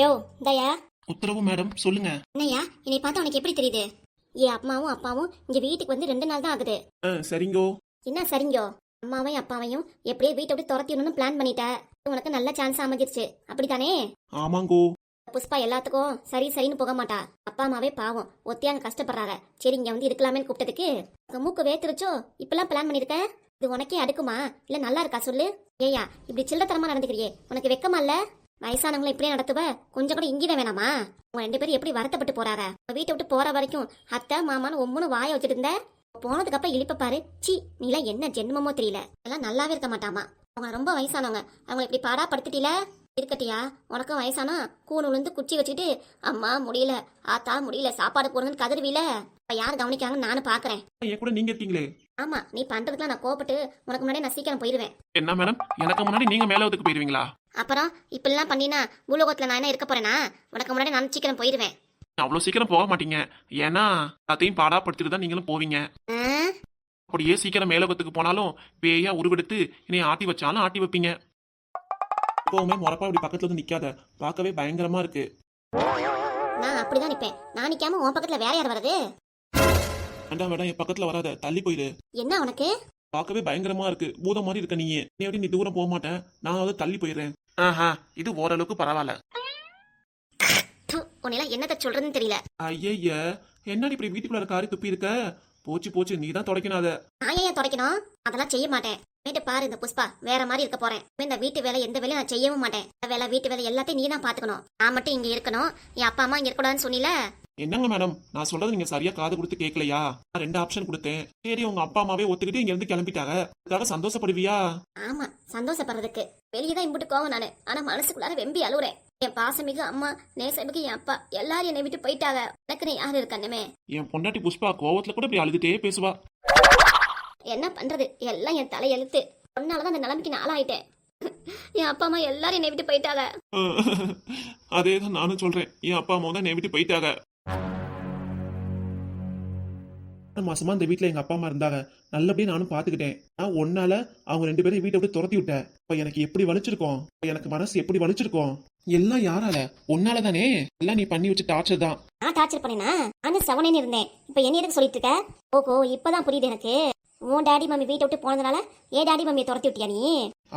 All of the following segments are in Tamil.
யோ தயா உத்தரவு மேடம். சொல்லுங்க. என்னய்யா என்னை பார்த்தா உனக்கு எப்படி தெரியுது? என் அம்மாவும் அப்பாவும் இங்க வீட்டுக்கு வந்து ரெண்டு நாள் தான் ஆகுது. ஆ சரிங்கோ. என்ன சரிங்கோ? அம்மாவையும் அப்பாவையும் எப்படியே வீட்டை விட்டு துரத்திடணும்னு பிளான் பண்ணிட்ட. உனக்கு நல்ல சான்ஸ் அமைஞ்சிருச்சு. அப்படித்தானே? ஆமாங்கோ. புஷ்பா எல்லாத்துக்கும் சரி சரின்னு போக மாட்டா. அப்பா அம்மாவே பாவம். ஒத்தியாங்க கஷ்டப்படுறாங்க. சரி இங்க வந்து இருக்கலாமேன்னு கூப்பிட்டதுக்கு உங்க மூக்கு வேத்துருச்சோ? இப்பெல்லாம் பிளான் பண்ணிருக்க? இது உனக்கே அடுக்குமா? இல்ல நல்லா இருக்கா சொல்லு. ஏயா இப்படி சில்லத்தனமா நடந்துக்கிறியே. உனக்கு வெக்கமா இல்ல? வயசானவங்களை இப்படியே நடத்துவ? கொஞ்சம் கூட இங்கிட வேணாமா? உங்க ரெண்டு பேரும் எப்படி வருத்தப்பட்டு போறாங்க உங்க வீட்டை விட்டு போற வரைக்கும் அத்தை மாமான்னு ஒம்முன்னு வாய வச்சுட்டு இருந்த? போனதுக்கு அப்புறம் இழிப்ப பாரு. சி நீலாம் என்ன ஜென்மமோ தெரியல. எல்லாம் நல்லாவே இருக்க மாட்டாமா. அவங்க ரொம்ப வயசானவங்க. அவங்க இப்படி பாடா படுத்துட்டீல இருக்கட்டியா? உனக்கும் வயசானா? கூணு விழுந்து குச்சி வச்சுட்டு அம்மா முடியல. ஆத்தா முடியல. சாப்பாடு போடுங்கன்னு கதறுவில? இப்ப யார் கவனிக்காங்கன்னு நானும் பாக்குறேன். என் கூட நீங்க இருக்கீங்களே? ஆமா நீ பண்றதுக்குலாம் நான் கோபப்பட்டு உனக்கு முன்னாடி நான் சீக்கிரம் போயிருவேன். என்ன மேடம் எனக்கு முன்னாடி நீங்க மேலவத்துக்கு போயிருவீங்களா? அப்புறம் இப்படிலாம் பண்ணினா பூலோகத்துல நான் என்ன இருக்க போறேனா? உனக்கு முன்னாடி நான் சீக்கிரம் போயிருவேன். அவ்வளவு சீக்கிரம் போக மாட்டீங்க. ஏன்னா அதையும் பாடா படுத்திட்டு தான் நீங்களும் போவீங்க? அப்படியே சீக்கிரம் மேலோகத்துக்கு போனாலும் பேயா உருவெடுத்து என்னை ஆட்டி வச்சாலும் ஆட்டி வைப்பீங்க. எப்பவுமே முறப்பா இப்படி பக்கத்துல வந்து நிக்காத. பார்க்கவே பயங்கரமா இருக்கு. நான் அப்படிதான் நிப்பேன். நான் நிக்காம உன் பக்கத்துல வேற யார் வர்றது? வேண்டாம் வேண்டாம் என் பக்கத்துல வராத. தள்ளி போயிரு. என்ன உனக்கு? பார்க்கவே பயங்கரமா இருக்கு. பூதம் மாதிரி இருக்க நீ நீ எப்படி நீ தூரம் போக மாட்டேன். நான் வந்து தள்ளி போயிடுறேன். ஆஹா இது ஓரளவுக்கு பரவாயில்ல. து, உன்னையெல்லாம் என்னத்த சொல்றதுன்னு தெரியல. ஐயய்ய என்னடி இப்படி வீட்டுக்குள்ள காரி துப்பி இருக்க? போச்சு போச்சு நீ தான் தொடக்கணும் அத. நான் ஏன் துடைக்கணும்? அதெல்லாம் செய்ய மாட்டேன். வீட்டு பாரு இந்த புஷ்பா. வேற மாதிரி இருக்க போறேன். இந்த வீட்டு வேலை எந்த வேலையும் நான் செய்யவும் மாட்டேன். வேலை வீட்டு வேலை எல்லாத்தையும் நீ தான் பாத்துக்கணும். நான் மட்டும் இங்க இருக்கணும். என் அப்பா அம்மா இங்க இருக்கக்கூடாதுன்னு சொன்னில? என்னங்க மேடம் நான் சொல்றது நீங்க சரியா காது கொடுத்து கேட்கலையா நான் ரெண்டு ஆப்ஷன் கொடுத்தேன். சரி உங்க அப்பா அம்மாவே ஒத்துக்கிட்டு இங்க இருந்து கிளம்பிட்டாங்க. அதுக்காக சந்தோஷப்படுவியா? ஆமா சந்தோஷப்படுறதுக்கு. வெளியே தான் இம்புட்டு கோவம் நானு. ஆனா மனசுக்குள்ளார வெம்பி அழுவுறேன். என் பாசமிகு அம்மா நேசமிகு என் அப்பா எல்லாரும் என்னை விட்டு போயிட்டாங்க. எனக்குன்னு யாரு இருக்கண்ணுமே என் பொண்டாட்டி புஷ்பா கோவத்துல கூட இப்படி அழுதுட்டே பேசுவா. என்ன பண்றது? எல்லாம் என் தலையெழுத்து ஒன்னாலதான் அந்த நிலைமைக்கு நான் ஆளாயிட்டேன். என் அப்பா அம்மா எல்லாரும் என்னை விட்டு போயிட்டாங்க. அதே தான் நானும் சொல்றேன். என் அப்பா அம்மா தான் என்னை விட்டு போயிட்டாங்க. ஆறு மாசமா இந்த வீட்ல எங்க அப்பா அம்மா இருந்தாங்க. நல்லபடியா நானும் பாத்துக்கிட்டேன். நான் ஒன்னால அவங்க ரெண்டு பேரும் வீட்டை விட்டு துரத்தி விட்டேன். இப்ப எனக்கு எப்படி வலிச்சிருக்கோம்? இப்ப எனக்கு மனசு எப்படி வலிச்சிருக்கோம்? எல்லாம் யாரால? ஒன்னால தானே எல்லாம் நீ பண்ணி வச்ச டார்ச்சர் தான். நான் டார்ச்சர் பண்ணேனா? நானும் செவனேன்னு இருந்தேன். இப்ப என்ன எதுக்கு சொல்லிட்டு இருக்க? ஓஹோ இப்பதான் புரியுது எனக்கு. உன் டாடி மம்மி வீட்டை விட்டு போனதுனால ஏன் டாடி மம்மியை துரத்தி விட்டியா நீ?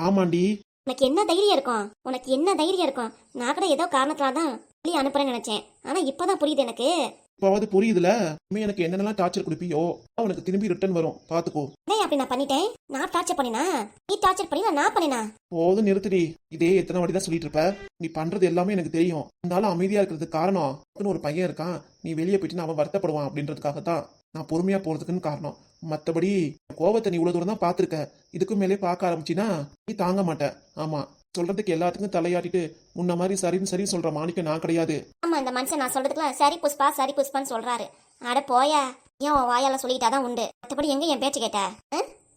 ஆமாண்டி. உனக்கு என்ன தைரியம் இருக்கும்? உனக்கு என்ன தைரியம் இருக்கும்? நான் கூட ஏதோ காரணத்தால தான் வெளியே அனுப்புறேன்னு நினைச்சேன். ஆனா இப்பதான் புரியுது எனக்கு. இப்போவாது புரியுதுல? இனிமே எனக்கு என்னென்னலாம் டார்ச்சர் கொடுப்பியோ உனக்கு திரும்பி ரிட்டர்ன் வரும். பாத்துக்கோ. ஏன் அப்படி நான் பண்ணிட்டேன்? நான் டார்ச்சர் பண்ணினா? நீ டார்ச்சர் பண்ணி நான் பண்ணினா? போதும் நிறுத்துடி. இதே எத்தனை வாட்டி தான் சொல்லிட்டு இருப்ப. நீ பண்றது எல்லாமே எனக்கு தெரியும். இருந்தாலும் அமைதியா இருக்கிறதுக்கு காரணம் ஒரு பையன் இருக்கான். நீ வெளியே போயிட்டு அவன் வருத்தப்படுவான் அப்படின்றதுக்காக தான் நான் பொறுமையா போறதுக்குன்னு காரணம். மத்தபடி கோவத்தை நீ இவ்வளவு தூரம் தான் பாத்திருக்க இதுக்கும் மேலே பார்க்க ஆரம்பிச்சினா நீ தாங்க மாட்ட. ஆமா சொல்றதுக்கு எல்லாத்துக்கும் தலையாட்டிட்டு முன்ன மாதிரி சரின்னு சரி சொல்ற மாணிக்கம் நான் கிடையாது. ஆமா இந்த மனுஷன் நான் சொல்றதுக்குலாம் சரி புஷ்பா சரி புஷ்பான்னு சொல்றாரு. அட போயா ஏன் வாயால சொல்லிட்டாதான் உண்டு? மற்றபடி எங்க என் பேச்சு கேட்ட?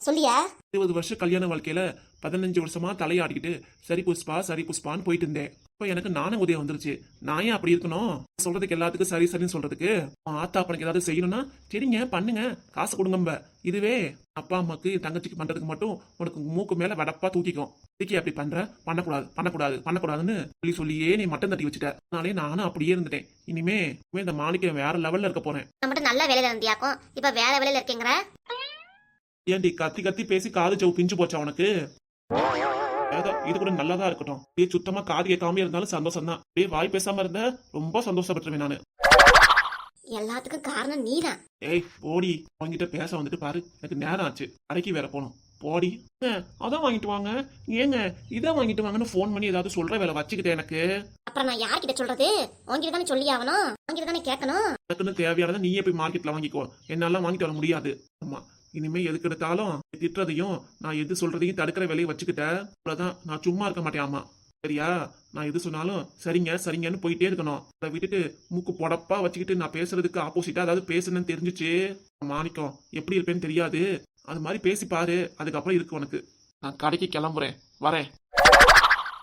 சொல்லியா? இருபது வருஷம் கல்யாண வாழ்க்கையில பதினஞ்சு வருஷமா தலையாடிக்கிட்டு சரி புஷ்பா சரி புஷ்பான்னு போயிட்டு இருந்தேன் இப்போ எனக்கு நானே உதயம் வந்துருச்சு. நான் ஏன் அப்படி இருக்கணும்? சொல்றதுக்கு எல்லாத்துக்கும் சரி சரின்னு சொல்றதுக்கு. உன் ஆத்தா அப்பனுக்கு ஏதாவது செய்யணும்னா சரிங்க பண்ணுங்க. காசு கொடுங்கம்ப. இதுவே அப்பா அம்மாக்கு தங்கச்சிக்கு பண்றதுக்கு மட்டும் உனக்கு மூக்கு மேல வடப்பா தூக்கிக்கும். இதுக்கே அப்படி பண்ற? பண்ணக்கூடாது பண்ணக்கூடாது பண்ணக்கூடாதுன்னு சொல்லி சொல்லியே நீ மட்டம் தட்டி வச்சுட்ட. அதனாலே நானும் அப்படியே இருந்துட்டேன். இனிமே இந்த மாணிக்கம் வேற லெவல்ல இருக்க போறேன். மட்டும் நல்ல வேலையில இருந்தியாக்கும். இப்ப வேற வேலையில இருக்கேங்கிற? ஏன்டி கத்தி கத்தி பேசி காது சவு பிஞ்சு போச்சா உனக்கு? இது கூட நல்லதா இருக்கட்டும். அப்படியே சுத்தமா காது கேட்காம இருந்தாலும் சந்தோஷம் தான் அப்படியே வாய் பேசாம இருந்த ரொம்ப சந்தோஷப்பட்டுருவேன் நானு. எல்லாத்துக்கும் காரணம் நீதான். ஏய் போடி. உன்கிட்ட பேச வந்துட்டு பாரு. எனக்கு நேரம் ஆச்சு. கடைக்கு வேற போகணும். போடி. அதான் வாங்கிட்டு வாங்க. ஏங்க இதை வாங்கிட்டு வாங்கன்னு ஃபோன் பண்ணி ஏதாவது சொல்ற வேலை வச்சுக்கிட்டேன் எனக்கு. அப்புறம் நான் யார்கிட்ட சொல்றது? உன்கிட்ட தானே சொல்லி ஆகணும். உன்கிட்ட தானே கேட்கணும். எனக்குன்னு தேவையானதை நீயே போய் மார்க்கெட்ல வாங்கிக்கோ. என்னால வாங்கிட்டு வர முடியாது. ஆமா இனிமே எதுக்கு எடுத்தாலும் திட்டுறதையும் நான் எது சொல்றதையும் தடுக்கிற வேலையை வச்சுக்கிட்டேன் அவ்வளவுதான். நான் சும்மா இருக்க மாட்டேன் ஆமா சரியா? நான் எது சொன்னாலும் சரிங்க சரிங்கன்னு போயிட்டே இருக்கணும். அதை விட்டுட்டு மூக்கு பொடப்பா வச்சுக்கிட்டு நான் பேசுறதுக்கு ஆப்போசிட்டா அதாவது பேசுனேன்னு தெரிஞ்சுச்சு? மாணிக்கம் எப்படி இருப்பேன்னு தெரியாது. அது மாதிரி பேசி பாரு. அதுக்கப்புறம் இருக்கு உனக்கு. நான் கடைக்கு கிளம்புறேன். வரேன்.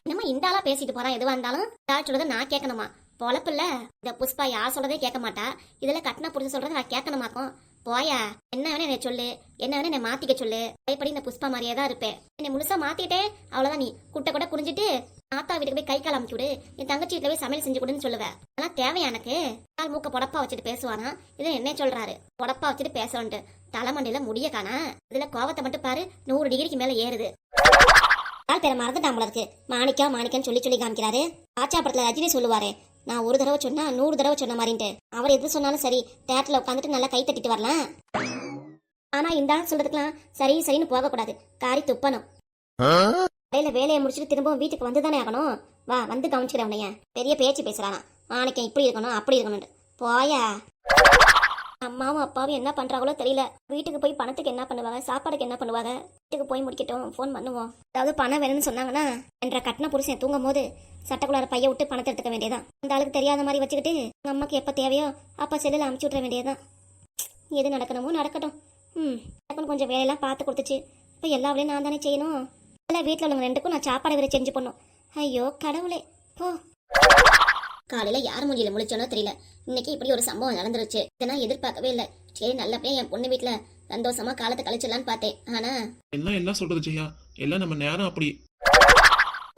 நம்ம இந்த ஆளா பேசிட்டு போறான் எதுவா இருந்தாலும் சொல்றதை நான் கேட்கணுமா? பொழப்பில்ல இந்த புஷ்பா யார் சொல்றதே கேட்க மாட்டா. இதுல கட்டின புரிஞ்சு சொல்றதை நான் கேட்கணுமாக்கும்? போயா? என்ன வேணா என்னை சொல்லு? என்ன வேணா என்னை மாத்திக்க சொல்லு? பயப்படி இந்த புஷ்பா மாதிரியே தான் இருப்பேன். என்னை முழுசா மாத்திட்டேன் அவ்வளவுதான் நீ. குட்டை கூட குறிஞ்சிட்டு தாத்தா வீட்டுக்கு போய் கை கால் அமைச்சு விடு. என் தங்கச்சி வீட்டுல போய் சமையல் செஞ்சு கொடுன்னு சொல்லுவேன் அதெல்லாம் தேவையா எனக்கு? கால் மூக்க பொடப்பா வச்சுட்டு பேசுவானா? இது என்ன சொல்றாரு. பொடப்பா வச்சுட்டு பேசணுன்ட்டு தலைமண்டையில முடிய காணா? இதுல கோவத்தை மட்டும் பாரு நூறு டிகிரிக்கு மேல ஏறுது. ஆள் பேரை மறந்துட்டாமல இருக்கு. மாணிக்கா மாணிக்கன்னு சொல்லி சொல்லி காமிக்கிறாரு. ஆச்சா படத்துல ரஜினி சொல்லுவாரு நான் ஒரு தடவை சொன்னா நூறு தடவை சொன்ன மாதிரின்ட்டு. அவர் எது சொன்னாலும் சரி தேட்டர்ல உட்காந்துட்டு நல்லா கை தட்டிட்டு வரலாம். ஆனா இந்த சொல்றதுக்கெல்லாம் சரி சரின்னு போகக்கூடாது. காரி துப்பணும். கடையில வேலையை முடிச்சுட்டு திரும்பவும் வீட்டுக்கு வந்து தானே ஆகணும்? வா வந்து கவனிச்சுக்கிறேன் உன்னைய. பெரிய பேச்சு பேசுறானா மாணிக்கம் இப்படி இருக்கணும் அப்படி இருக்கணும்னு போயா? அம்மாவும் அப்பாவும் என்ன பண்றாங்களோ தெரியல. வீட்டுக்கு போய் பணத்துக்கு என்ன பண்ணுவாங்க? சாப்பாடுக்கு என்ன பண்ணுவாங்க? வீட்டுக்கு போய் முடிக்கட்டும் ஃபோன் பண்ணுவோம். அதாவது பணம் வேணும்னு சொன்னாங்கன்னா என்ற கட்டின புருஷன் தூங்கும் போது சட்டக்குள்ளார பைய விட்டு பணத்தை எடுத்துக்க வேண்டியதான் அந்த ஆளுக்கு தெரியாத மாதிரி வச்சுக்கிட்டு உங்க அம்மாக்கு எப்ப தேவையோ அப்பா செல்லில் அமுச்சு விட்ற வேண்டியதுதான். எது நடக்கணுமோ நடக்கட்டும். ம் டக்குன்னு கொஞ்சம் வேலையெல்லாம் பார்த்து கொடுத்துச்சு. இப்போ எல்லா வேலையும் நான் தானே செய்யணும். இல்லை வீட்டில் உள்ளவங்க ரெண்டுக்கும் நான் சாப்பாடு வேற செஞ்சு பண்ணும் ஐயோ கடவுளே. போ. காலையில யார் மூஞ்சில முழிச்சோனோ தெரியல. இன்னைக்கு இப்படி ஒரு சம்பவம் நடந்துருச்சு. இதை நான் எதிர்பார்க்கவே இல்லை. சரி நல்லபடியா என் பொண்ணு வீட்டுல சந்தோஷமா காலத்தை கழிச்சிடலான்னு பார்த்தேன். ஆனா எல்லாம் என்ன சொல்றது ஜெயா? எல்லாம் நம்ம நேரம் அப்படி.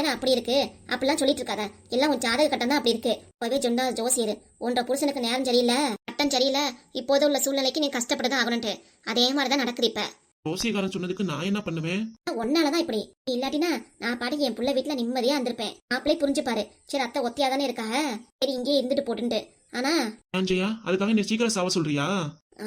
அப்படி இருக்கு. அப்படிலாம் சொல்லிட்டு இருக்காத. எல்லாம் உன் ஜாதக கட்டம் தான் அப்படி இருக்கு. போய் சொன்னா ஜோசியர் உன்ற புருஷனுக்கு நேரம் சரியில்லை கட்டம் சரியில்லை. இப்போது உள்ள சூழ்நிலைக்கு நீ கஷ்டப்பட்டு ஆகணும்ட்டு. அதே மாதிரிதான் நடக்குது இப்ப. ஜோசியக்காரன் சொன்னதுக்கு நான் என்ன பண்ணுவேன்? ஒன்னாலதான் இப்படி. நீ இல்லாட்டினா நான் பாட்டுக்கு என் புள்ள வீட்டுல நிம்மதியா இருந்திருப்பேன். மாப்பிளே புரிஞ்சுப்பாரு சரி அத்தை ஒத்தியா தானே இருக்கா சரி இங்கேயே இருந்துட்டு போட்டுன்ட்டு. ஆனா? ஏன் ஜெயா அதுக்காக நீ சீக்கிரம் சாவ சொல்றியா?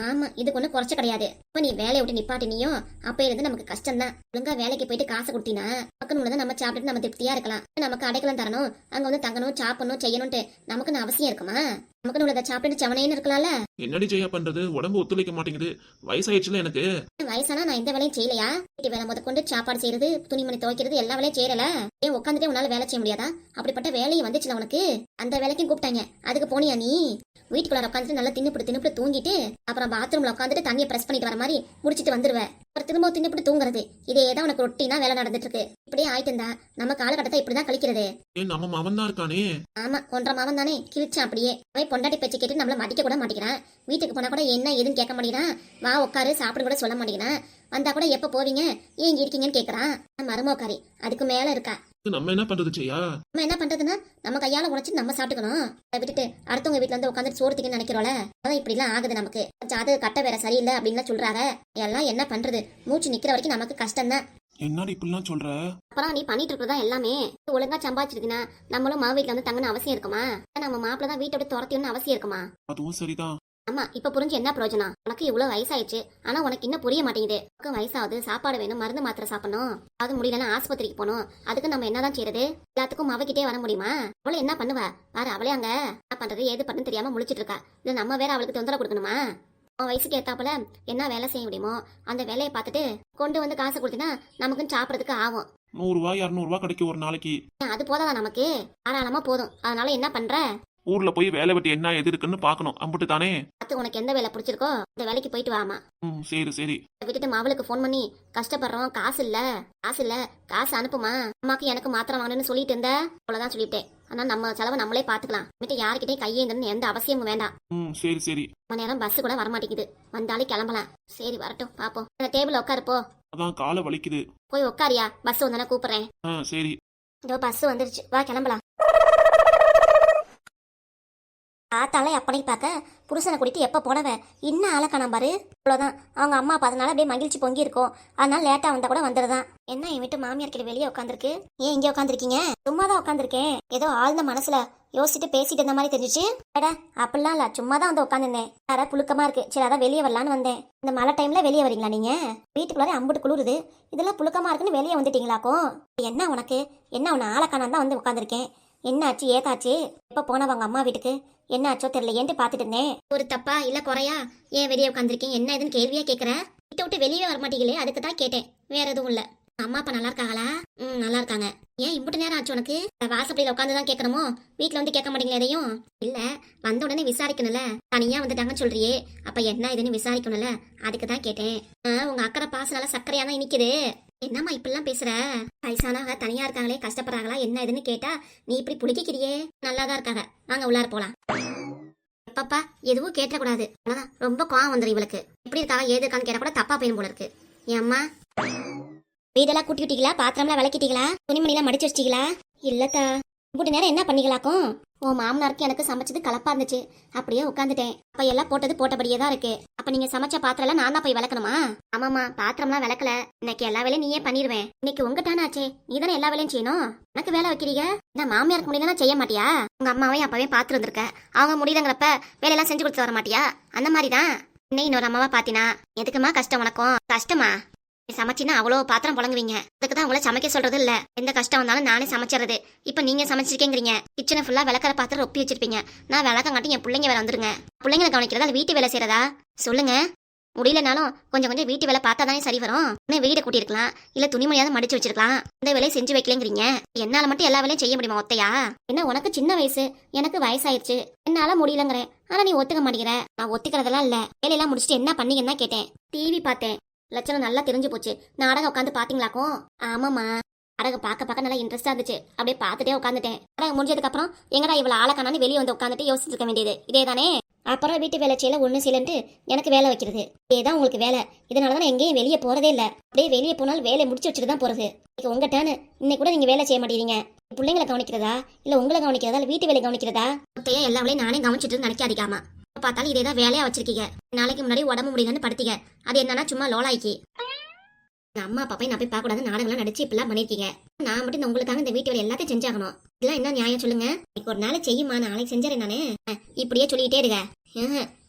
ஆமா இதுக்கு ஒன்றும் குறைச்ச கிடையாது. இப்ப நீ வேலையை விட்டு நிப்பாட்டினியும் அப்ப இருந்து நமக்கு கஷ்டம் தான் ஒழுங்கா வேலைக்கு போயிட்டு காசு கொடுத்தீனா பக்கம் உள்ளதை நம்ம சாப்பிட்டுட்டு நம்ம திருப்தியா இருக்கலாம். நமக்கு அடைக்கலம் தரணும் அங்க வந்து தங்கணும் சாப்பிடணும் செய்யணும்ட்டு நமக்குன்னு அவசியம் இருக்குமா? நமக்குன்னு உள்ளதை சாப்பிட்டுட்டு செவனேன்னு இருக்கலாம்ல? என்னடி ஜெயா பண்றது? உடம்பு ஒத்துழைக்க மாட்டேங்குது. வயசாயிடுச்சுல எனக்கு. வயசானா நான் எந்த வேலையும் செய்யலையா? வீட்டு வேலை முத கொண்டு சாப்பாடு செய்யறது துணிமணி துவைக்கிறது எல்லா வேலையும் செய்யறல. ஏன் உட்காந்துட்டே உன்னால வேலை செய்ய முடியாதா? அப்படிப்பட்ட வேலையும் வந்துச்சுல உனக்கு. அந்த வேலைக்கும் கூப்பிட்டாங்க. அதுக்கு போனியா நீ? வீட்டுக்குள்ள உட்காந்துட்டு நல்லா தின்னுப்பிட்டு தின்னுப்பிட்டு தூங்கிட்டு அப்புறம் பாத்ரூம்ல உட்காந்துட்டு தண்ணியை பிரஸ் பண்ணிட்டு வர மாதிரி முடிச்சிட்டு வந்துருவ. அப்புறம் திரும்ப தின்னுப்பிட்டு தூங்குறது. இதே தான் உனக்கு ரொட்டீனா வேலை நடந்துட்டு இருக்கு இப்படியே ஆயிட்டு இருந்தா நம்ம காலகட்டத்தை இப்படிதான் கழிக்கிறது. நம்ம மவன் தான் இருக்கானே. ஆமா ஒன்றரை மாமன் தானே கிழிச்சான் அப்படியே. பொண்டாட்டி பேச்சு கேட்டு நம்மள மதிக்க கூட மாட்டேங்கிறான். வீட்டுக்கு போனா கூட என்ன ஏதுன்னு கேட்க மாட்டேங்கிறான். வா உட்காரு சாப்பிட கூட சொல்ல மாட்டேங்கிறான். வந்தா கூட எப்ப போவீங்க? ஏன் இங்க இருக்கீங்கன்னு கேக்குறான். மருமோக்காரி அதுக்கு மேல இருக்கா. நம்ம என்ன பண்றது ஜெயா? நம்ம என்ன பண்றதுன்னா நம்ம கையால உழைச்சு நம்ம சாப்பிட்டுக்கணும். அதை விட்டுட்டு அடுத்தவங்க வீட்ல வந்து உட்காந்து சோறுத்திக்கன்னு நினைக்கிறோம்ல அதான் இப்படி எல்லாம் ஆகுது நமக்கு. ஜாதக கட்ட வேற சரியில்லை அப்படின்னு சொல்றாங்க. எல்லாம் என்ன பண்றது? மூச்சு நிக்கிற வரைக்கும் நமக்கு கஷ்டம் தான் என்னடி இப்படிலாம் சொல்ற? அப்புறம் நீ பண்ணிட்டு இருக்கிறதா எல்லாமே? ஒழுங்கா சம்பாதிச்சிருக்குன்னா நம்மளும் மா வீட்டுல வந்து தங்கன்னு அவசியம் இருக்குமா? நம்ம மாப்பிள்ள தான் வீட்டை விட்டு துரத்தின்னு அவசியம் இருக்குமா? அதுவும் சரிதான் ஆமா இப்ப புரிஞ்சு என்ன பிரயோஜனம்? உனக்கு இவ்வளவு வயசாயிடுச்சு. ஆனா உனக்கு இன்னும் புரிய மாட்டேங்குது. உனக்கு வயசாகுது. சாப்பாடு வேணும் மருந்து மாத்திரை சாப்பிடணும். அது முடியலன்னா ஆஸ்பத்திரிக்கு போகணும். அதுக்கு நம்ம என்னதான் செய்யறது? எல்லாத்துக்கும் அவகிட்டே வர முடியுமா? அவளை என்ன பண்ணுவ? பாரு அவளே அங்க என்ன பண்றது? ஏது பண்ணுன்னு தெரியாம முழிச்சிட்டு இருக்கா. இது நம்ம வேற அவளுக்கு தொந்தரவு கொடுக்கணுமா? அவன் வயசுக்கு ஏத்தாப்புல என்ன வேலை செய்ய முடியுமோ அந்த வேலையை பார்த்துட்டு கொண்டு வந்து காசு கொடுத்தீங்கன்னா நமக்குன்னு சாப்பிடறதுக்கு ஆகும். நூறு ரூபாய் இருநூறு ரூபாய் கிடைக்கும் ஒரு நாளைக்கு. அது போதாதா நமக்கு? தாராளமா போதும். அதனால என்ன பண்ற? ஊர்ல போய் வேலை வெட்டி என்ன எது இருக்குன்னு பாக்கணும் அம்பிட்டு தானே பார்த்து உனக்கு எந்த வேலை பிடிச்சிருக்கோ அந்த வேலைக்கு போயிட்டு வாமா ம் சரி சரி. விட்டுட்டு மாவளுக்கு ஃபோன் பண்ணி கஷ்டப்படுறோம் காசு இல்ல காசு இல்ல காசு அனுப்புமா அம்மாக்கு எனக்கு மாத்திரம் வாங்கணும்னு சொல்லிட்டு இருந்த? அவ்வளவுதான் சொல்லிட்டேன் ஆனா நம்ம செலவை நம்மளே பாத்துக்கலாம். விட்டு யாருக்கிட்டையும் கையேந்தன்னு எந்த அவசியமும் வேண்டாம். ம் சரி சரி. மணி நேரம் பஸ் கூட வரமாட்டேங்குது. வந்தாலே கிளம்பலாம். சரி வரட்டும். பாப்போம். அந்த டேபிள் உட்காருப்போ அதான் காலை வலிக்குது. போய் உட்காரியா? பஸ் வந்தானே கூப்பிடுறேன். ஆ சரி. இதோ பஸ் வந்துருச்சு. வா கிளம்பலாம். ஆத்தாலே அப்பனை பார்க்க புருஷனை கூட்டிட்டு எப்போ போனவ? இன்னும் ஆளக்கானாம் பாரு. அவ்வளோதான் அவங்க அம்மா பார்த்தனால அப்படியே மகிழ்ச்சி பொங்கி இருக்கும். அதனால லேட்டாக வந்தால் கூட வந்துடுதான். என்ன என் வீட்டு மாமியார் கிட்ட வெளியே உட்காந்துருக்கு ஏன் இங்கே உட்காந்துருக்கீங்க சும்மா தான் உட்காந்துருக்கேன் ஏதோ ஆழ்ந்த மனசுல யோசிச்சுட்டு பேசிட்டு இருந்த மாதிரி தெரிஞ்சுச்சு. அட அப்படிலாம் இல்ல. சும்மா தான் வந்து உட்காந்துருந்தேன் வேற புழுக்கமா இருக்கு. சரி அதான் வெளியே வரலான்னு வந்தேன். இந்த மழை டைம்ல வெளியே வரீங்களா நீங்க? வீட்டுக்குள்ளார அம்புட்டு குளிருது. இதெல்லாம் புழுக்கமா இருக்குன்னு வெளியே வந்துட்டீங்களாக்கும் என்ன உனக்கு? என்ன உன ஆளக்கானான் தான் வந்து உட்காந்துருக்கேன் என்னாச்சு ஏதாச்சு? எப்போ போனவங்க அம்மா வீட்டுக்கு? என்னாச்சோ தெரியல பாத்துட்டு இருந்தேன் ஒரு தப்பா இல்ல குறையா? ஏன் வெளியே உட்காந்துருக்கீங்க என்ன இதுன்னு கேள்வியா கேக்குறேன். விட்டு விட்டு வெளியே வர மாட்டீங்களே அதுக்கு தான் கேட்டேன். வேற எதுவும் இல்லை. அம்மா அப்பா நல்லா இருக்காங்களா? ம் நல்லா இருக்காங்க. ஏன் இம்புட்டு நேரம் ஆச்சு உனக்கு? வாசப்படியில் உட்காந்து தான் கேட்கணுமோ? வீட்டில் வந்து கேட்க மாட்டீங்களா எதையும்? இல்லை வந்த உடனே விசாரிக்கணும்ல. தனியாக வந்துட்டாங்கன்னு சொல்றியே. அப்போ என்ன இதுன்னு விசாரிக்கணும்ல. அதுக்கு தான் கேட்டேன். ஆ, உங்கள் அக்கறை பாசம் நல்லா தான் இனிக்குது. என்னம்மா இப்படிலாம் பேசுற? வயசானவங்க தனியா இருக்காங்களே கஷ்டப்படுறாங்களா என்ன இதுன்னு கேட்டா நீ இப்படி புளிக்கிறியே நல்லா தான் இருக்காங்க. வாங்க உள்ளார போலாம். எப்பப்பா எதுவும் கேட்டக்கூடாது அவ்வளவுதான். ரொம்ப கோவம் வந்துடும் இவளுக்கு. எப்படி இருக்காங்க ஏது இருக்கான்னு கேட்டால் கூட தப்பா போயிடும் போல இருக்கு. என் அம்மா வீடெல்லாம் கூட்டி விட்டீங்களா பாத்திரம்லாம் விளக்கிட்டீங்களா? துணிமணிலாம் மடிச்சு வச்சிட்டீங்களா? இல்லத்தா. இப்படி நேரம் என்ன பண்ணிக்கலாக்கும் உன் மாமனாருக்கு எனக்கு சமைச்சது கலப்பா இருந்துச்சு. அப்படியே உட்காந்துட்டேன் அப்ப எல்லாம் போட்டது போட்டபடியே தான் இருக்கு. அப்ப நீங்க சமைச்ச பாத்திரம் எல்லாம் நான் தான் போய் விளக்கணுமா? ஆமாமா பாத்திரம்லாம் விளக்கல. இன்னைக்கு எல்லா வேலையும் நீயே பண்ணிடுவேன் இன்னைக்கு உங்க ஆச்சே? நீ தானே எல்லா வேலையும் செய்யணும்? எனக்கு வேலை வைக்கிறீங்க? நான் மாமியாருக்கு முடியலன்னா செய்ய மாட்டியா? உங்க அம்மாவையும் அப்பவே பாத்துட்டு இருந்திருக்க அவங்க முடியுதுங்கிறப்ப வேலையெல்லாம் செஞ்சு கொடுத்து வர மாட்டியா? அந்த மாதிரி தான் இன்னைக்கு இன்னொரு அம்மாவா பாத்தினா? எதுக்குமா கஷ்டம் உனக்கும்? கஷ்டமா? சமைச்சின்னா அவ்வளோ பாத்திரம் புழங்குவீங்க. அதுக்கு தான் உங்களை சமைக்க சொல்றது இல்ல. எந்த கஷ்டம் வந்தாலும் நானே சமைச்சிடுறது இப்போ நீங்க சமைச்சிருக்கேங்கிறீங்க. கிச்சனை ஃபுல்லா விளக்கற பாத்திரம் ஒப்பி வச்சிருப்பீங்க. நான் விளக்கங்காட்டி என் பிள்ளைங்க வேற வந்துருங்க. பிள்ளைங்களை கவனிக்கிறதா வீட்டு வேலை செய்யறதா? சொல்லுங்க. முடியலனாலும் கொஞ்சம் கொஞ்சம் வீட்டு வேலை பார்த்தா தானே சரி வரும். இன்னும் வீடை கூட்டியிருக்கலாம்? இல்ல துணிமணியாவது மடிச்சு வச்சிருக்கலாம். இந்த வேலையை செஞ்சு வைக்கலங்கிறீங்க. என்னால மட்டும் எல்லா வேலையும் செய்ய முடியுமா ஒத்தையா? என்ன உனக்கு சின்ன வயசு. எனக்கு வயசாயிருச்சு. என்னால முடியலங்கிறேன். ஆனா நீ ஒத்துக்க மாட்டேங்கிற. நான் ஒத்துக்கிறதெல்லாம் இல்ல. வேலையெல்லாம் முடிச்சுட்டு என்ன பண்ணீங்கன்னு கேட்டேன். டிவி பார்த்தேன். லட்சணம் நல்லா தெரிஞ்சு போச்சு. நாடகம் உட்காந்து பாத்தீங்களாக்கும்? ஆமாமா நாடகம் பார்க்க பார்க்க நல்லா இன்ட்ரெஸ்டா இருந்துச்சு. அப்படியே பார்த்துட்டே உட்காந்துட்டேன் நாடகம் முடிஞ்சதுக்கு அப்புறம் எங்கடா இவ்வளவு ஆளக்கானு வெளியே வந்து உட்காந்துட்டு யோசிச்சுட்டு இருக்க வேண்டியது. இதே தானே அப்புறம் வீட்டு வேலை செய்யல ஒண்ணு செய்யலன்ட்டு எனக்கு வேலை வைக்கிறது. இதேதான் உங்களுக்கு வேலை. இதனால தான் நான் எங்கேயும் வெளியே போறதே இல்ல. அப்படியே வெளியே போனாலும் வேலையை முடிச்சு வச்சுட்டு தான் போறது. இன்னைக்கு உங்க டேனு இன்னைக்கு கூட நீங்க வேலை செய்ய மாட்டேங்கிறீங்க. பிள்ளைங்களை கவனிக்கிறதா? இல்ல உங்களை கவனிக்கிறதா? இல்ல வீட்டு வேலை கவனிக்கிறதா? மொத்தையா எல்லா வேலையும் நானே கவனிச்சிட்டு நினைக்காதிக்காமா பார்த்தாலும் இதே தான் வேலையா வச்சிருக்கீங்க. நாளைக்கு முன்னாடி உடம்பு முடியலன்னு படுத்தீங்க. அது என்னன்னா சும்மா லோலாய்க்கு. எங்க அம்மா அப்பா போய் நான் போய் பார்க்க கூடாது நாடகம்லாம் நடிச்சு இப்பெல்லாம் பண்ணிருக்கீங்க. நான் மட்டும் இந்த உங்களுக்காக இந்த வீட்டு வேலை எல்லாத்தையும் செஞ்சாகணும். இதெல்லாம் என்ன நியாயம் சொல்லுங்க? இன்னைக்கு ஒரு நாள் செய்யுமா நாளைக்கு செஞ்சாரேன் நானே. இப்படியே சொல்லிக்கிட்டே இருக்க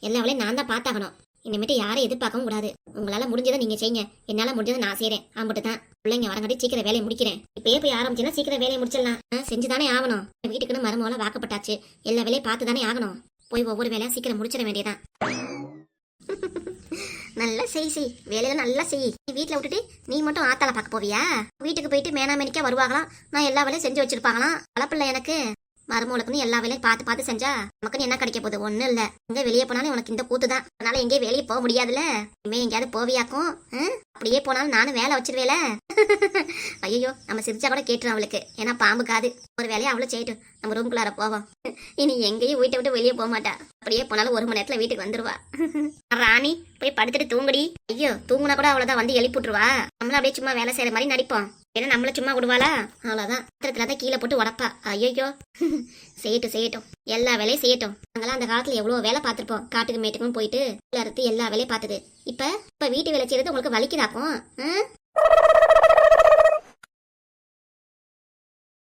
எல்லா வேலையும் நான் தான் பார்த்தாகணும். இனிமேட்டு யாரை எதிர்பார்க்கவும் கூடாது. உங்களால முடிஞ்சதை நீங்க செய்யுங்க. என்னால முடிஞ்சதை நான் செய்யறேன். ஆம்பட்டு தான். பிள்ளைங்க வரங்காட்டி சீக்கிரம் வேலையை முடிக்கிறேன். இப்பயே போய் ஆரம்பிச்சுன்னா சீக்கிரம் வேலையை முடிச்சிடலாம். செஞ்சுதானே ஆகணும். வீட்டுக்குன்னு மரமோல வாக்கப்பட்டாச்சு. எல்லா வேலையும் பார்த்து தானே ஆகணும். போய் ஒவ்வொரு வேலையும் சீக்கிரம் முடிச்சிட வேண்டியதான் நல்லா செய் செய். வேலையில நல்லா செய். நீ விட்டுட்டு நீ மட்டும் ஆத்தால பார்க்க போவியா? வீட்டுக்கு போயிட்டு மேனாமேனிக்கா வருவாங்களாம். நான் எல்லா வேலையும் செஞ்சு வச்சிருப்பாங்களாம். வளப்பில்ல எனக்கு. மருமகளுக்குன்னு எல்லா வேலையும் பார்த்து பார்த்து செஞ்சா நமக்குன்னு என்ன கிடைக்க போகுது? ஒன்றும் இல்ல. எங்க வெளியே போனாலும் உனக்கு இந்த கூத்து தான். அதனால எங்கேயும் வெளியே போக முடியாதுல்ல? இனிமே எங்கேயாவது போவியாக்கும். அப்படியே போனாலும் நானும் வேலை வச்சிருவேல? ஐயோ நம்ம சிரிச்சா கூட கேட்டுரும் அவளுக்கு. ஏன்னா பாம்பு காது. ஒரு வேலையை அவளும் செய்யட்டும். நம்ம ரூம்குள்ளார போவோம். இனி எங்கேயும் வீட்டை விட்டு வெளியே போக மாட்டா. அப்படியே போனாலும் ஒரு மணி நேரத்துல வீட்டுக்கு வந்துருவா. ராணி போய் படுத்துட்டு தூங்குடி. ஐயோ தூங்குனா கூட அவ்வளவுதான் வந்து எழுப்பிட்டுருவா நம்மளும் அப்படியே சும்மா வேலை செய்யற மாதிரி நடிப்போம். ஏன்னா நம்மள சும்மா விடுவாளா? அவ்வளவுதான். பாத்திரத்துல தான் கீழே போட்டு உடப்பா. ஐயோ செய்யட்டும் செய்யட்டும். எல்லா வேலையும் செய்யட்டும். நாங்களாம் அந்த காலத்துல எவ்வளவு வேலை பார்த்துருப்போம். காட்டுக்கு மேட்டுக்கும் போயிட்டு அறுத்து எல்லா வேலையும் பார்த்தது இப்ப இப்ப வீட்டு வேலை செய்யறது உங்களுக்கு வலிக்குதாக்கும்?